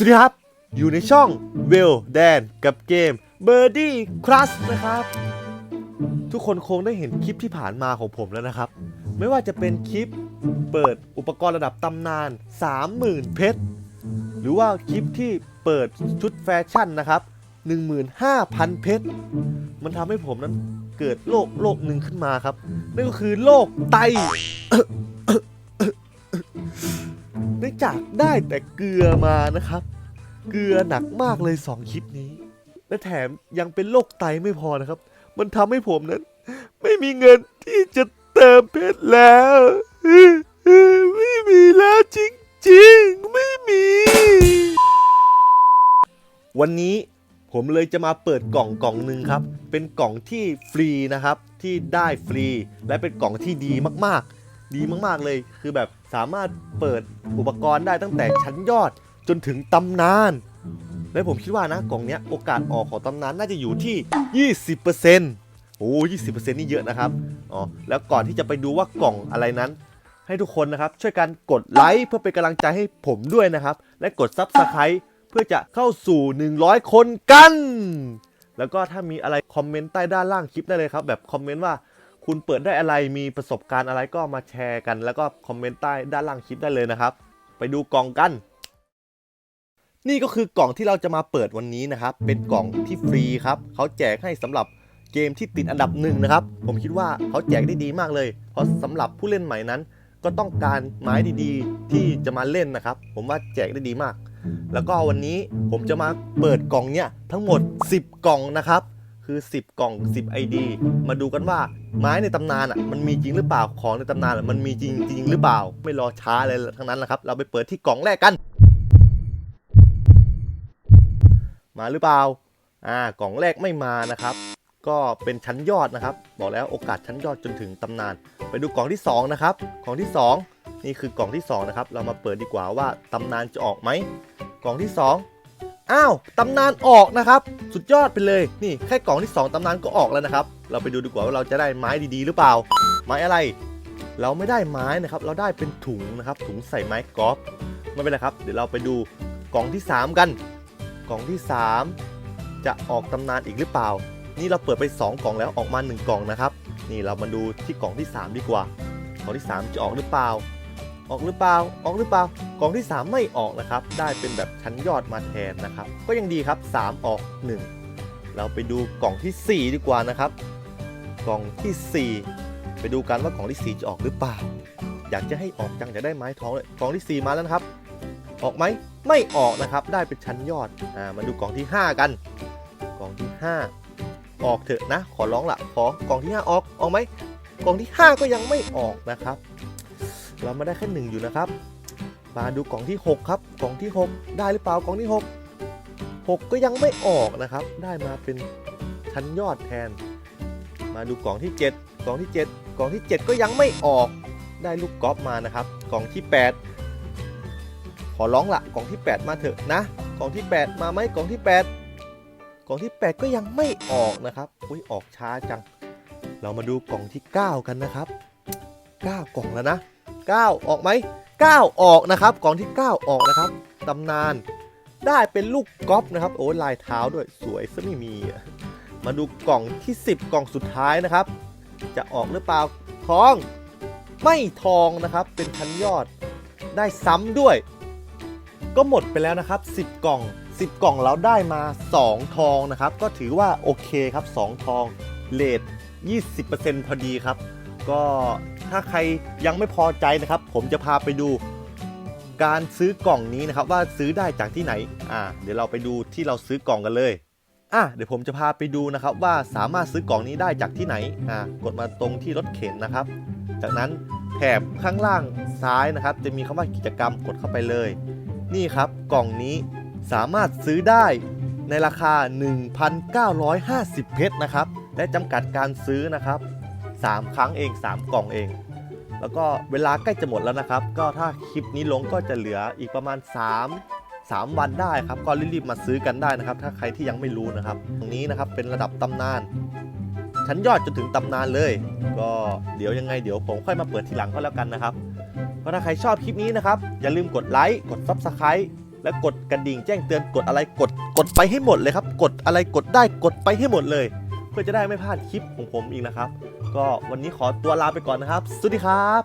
สวัสดีครับ อยู่ในช่อง Will Dan กับเกม Birdie Crush นะครับ ทุกคนคงได้เห็นคลิปที่ผ่านมาของผมแล้วนะครับ ไม่ว่าจะเป็นคลิปเปิดอุปกรณ์ระดับตำนาน 30,000 เพชร หรือว่าคลิปที่เปิดชุดแฟชั่นนะครับ 15,000 เพชร มันทำให้ผมนั้นเกิดโรคโรคหนึ่งขึ้นมาครับ นั่นก็คือโรคไต จากได้แต่เกลือมานะครับ เกลือหนักมากเลย 2 คลิปนี้ และแถมยังเป็นโรคไตไม่พอนะครับ มันทำให้ผมนั้น ไม่มีเงินที่จะเติมเพชรแล้ว ไม่มีแล้วจริงๆ ไม่มี วันนี้ผมเลยจะมาเปิดกล่องกล่องหนึ่งครับ เป็นกล่องที่ฟรีนะครับ ที่ได้ฟรี และเป็นกล่องที่ดีมากๆ ดีมากๆเลย คือแบบสามารถเปิดอุปกรณ์ได้ตั้งแต่ชั้นยอดจนถึงตำนาน และผมคิดว่านะกล่องเนี้ยโอกาสออกของตำนานน่าจะอยู่ที่ 20%โอ้ยี่สิบเปอร์เซ็นต์นี่เยอะนะครับอ๋อแล้วก่อนที่จะไปดูว่ากล่องอะไรนั้น ให้ทุกคนนะครับ ช่วยกันกดไลค์เพื่อเป็นกำลังใจให้ผมด้วยนะครับ และกด Subscribe เพื่อจะเข้าสู่ 100 คนกัน แล้วก็ถ้ามีอะไรคอมเมนต์ใต้ด้านล่างคลิปได้เลยครับ แบบคอมเมนต์ว่า คุณเปิดได้อะไรมีประสบการณ์อะไรก็มาแชร์กัน แล้วก็คอมเมนต์ใต้ด้านล่างคลิปได้เลยนะครับ ไปดูกล่องกัน นี่ก็คือกล่องที่เราจะมาเปิดวันนี้นะครับ เป็นกล่องที่ฟรีครับเขาแจกให้สำหรับเกมที่ติดอันดับหนึ่งนะครับ ผมคิดว่าเขาแจกได้ดีมากเลย เพราะสำหรับผู้เล่นใหม่นั้น ก็ต้องการไม้ดีๆ ที่จะมาเล่นนะครับ ผมว่าแจกได้ดีมาก แล้วก็วันนี้ผมจะมาเปิดกล่องเนี้ยทั้งหมด 10 กล่องนะครับ คือ 10 กล่อง 10 ID มาดูกันว่าไม้ในตำนานอะมันมีจริงหรือเปล่าของในตำนานอะมันมีจริงจริงหรือเปล่า ไม่รอช้าเลยทั้งนั้นนะครับ เราไปเปิดที่กล่องแรกกัน มาหรือเปล่าอ่ากล่องแรกไม่มานะครับ ก็เป็นชั้นยอดนะครับ บอกแล้วโอกาสชั้นยอดจนถึงตำนาน ไปดูกล่องที่สองนะครับกล่องที่สองนี่คือกล่องที่สองนะครับเรามาเปิดดีกว่าว่าตำนานจะออกไหมกล่องที่ส อ้าวตำนานออกนะครับ สุดยอดไปเลยนี่แค่กล่องที่สองตำนานก็ออกแล้วนะครับ เราไปดูดีกว่าว่าเราจะได้ไม้ดีๆ หรือเปล่า ไม้อะไร เราไม่ได้ไม้นะครับ เราได้เป็นถุงนะครับ ถุงใส่ไม้กอล์ฟไม่เป็นไรครับ เดี๋ยวเราไปดูกล่องที่สามกัน กล่องที่สามจะออกตำนานอีกหรือเปล่า นี่เราเปิดไป 2 กล่องแล้วออกมา 1 กล่องนะครับ นี่เรามาดูที่กล่องที่ 3 ดีกว่า กล่องที่ 3 จะออกหรือเปล่า ออกหรือเปล่า ออกหรือเปล่ากล่องที่ 3 ไม่ออกนะครับ ได้เป็นแบบชั้นยอดมาแทนนะครับ ก็ยังดีครับ 3 ออก 1 เราไปดูกล่องทีสี่4 ดีกว่านะครับ กล่องทีสี่ 4 ไปดูกันว่ากล่องที่ 4 จะออกหรือเปล่า อยากจะให้ออกจังจะได้ไม้ทองเลย กล่องที่ 4 มาแล้วนะครับ ออกไหม ไม่ออกนะครับ ได้เป็นชั้นยอด อ่า มาดูกล่องที่ 5 กัน กล่องที่ 5 ออกเถอะนะ ขอร้องละขอกล่องที่ 5 ออก ออกไหมกล่องที่ 5 ก็ยังไม่ออกนะครับ เรามาได้แค่หนึ่งอยู่นะครับ มาดูกล่องที่ 6 ครับ กล่องที่ 6 ได้หรือเปล่ากล่องที่ 6 6 ก็ยังไม่ออกนะครับ ได้มาเป็นชั้นยอดแทน มาดูกล่องที่ 7 กล่องที่ 7 กล่องที่ 7 ก็ยังไม่ออก ได้ลูกกอล์ฟมานะครับ กล่องที่ 8 ขอร้องละกล่องที่ 8 มาเถอะนะ กล่องที่ 8 มาไหมกล่องที่ 8 กล่องที่ 8 ก็ยังไม่ออกนะครับ อุ้ยออกช้าจัง เรามาดูกล่องที่ 9 กันนะครับ 9 กล่องแล้วนะ 9 ออกไหม 9 ออกนะครับกล่องที่ 9 ออกนะครับตำนานได้เป็นลูกกอล์ฟนะครับโอ้ยลายเท้าด้วยสวยซะไม่มี มาดูกล่องที่ 10 กล่องสุดท้ายนะครับ จะออกหรือเปล่าทอง ไม่ทองนะครับเป็นชั้นยอดได้ซ้ำด้วย ก็หมดไปแล้วนะครับ 10 กล่อง 10 กล่องแล้วได้มา 2 ทองนะครับ ก็ถือว่าโอเคครับ 2 ทองเลท20%พอดีครับ ก็ ถ้าใครยังไม่พอใจนะครับ ผมจะพาไปดูการซื้อกล่องนี้นะครับ ว่าซื้อได้จากที่ไหนอ่าเดี๋ยวเราไปดูที่เราซื้อกล่องกันเลยอะเดี๋ยวผมจะพาไปดูนะครับว่าสามารถซื้อกล่องนี้ได้จากที่ไหนอ่ากดมาตรงที่รถเข็นนะครับ จากนั้นแถบข้างล่างซ้ายนะครับ จะมีคำว่ากิจกรรมกดเข้าไปเลย นี่ครับกล่องนี้สามารถซื้อได้ในราคา 1,950 เพชรนะครับ และจำกัดการซื้อนะครับ 3 ครั้งเอง 3 กล่องเอง แล้วก็เวลาใกล้จะหมดแล้วนะครับ ก็ถ้าคลิปนี้ลงก็จะเหลืออีกประมาณ 3 3 วันได้ครับ ก็รีบๆมาซื้อกันได้นะครับ ถ้าใครที่ยังไม่รู้นะครับ ตรงนี้นะครับเป็นระดับตำนาน ชั้นยอดจนถึงตำนานเลย ก็เดี๋ยวยังไงเดี๋ยวผมค่อยมาเปิดทีหลังก็แล้วกันนะครับก็ถ้าใครชอบคลิปนี้นะครับ อย่าลืมกดไลค์กด Subscribe และกดกระดิ่งแจ้งเตือนกดอะไรกด กดไปให้หมดเลยครับ กดอะไรกดได้กดไปให้หมดเลย เพื่อจะได้ไม่พลาดคลิปของผมอีกนะครับ ก็วันนี้ขอตัวลาไปก่อนนะครับ สวัสดีครับ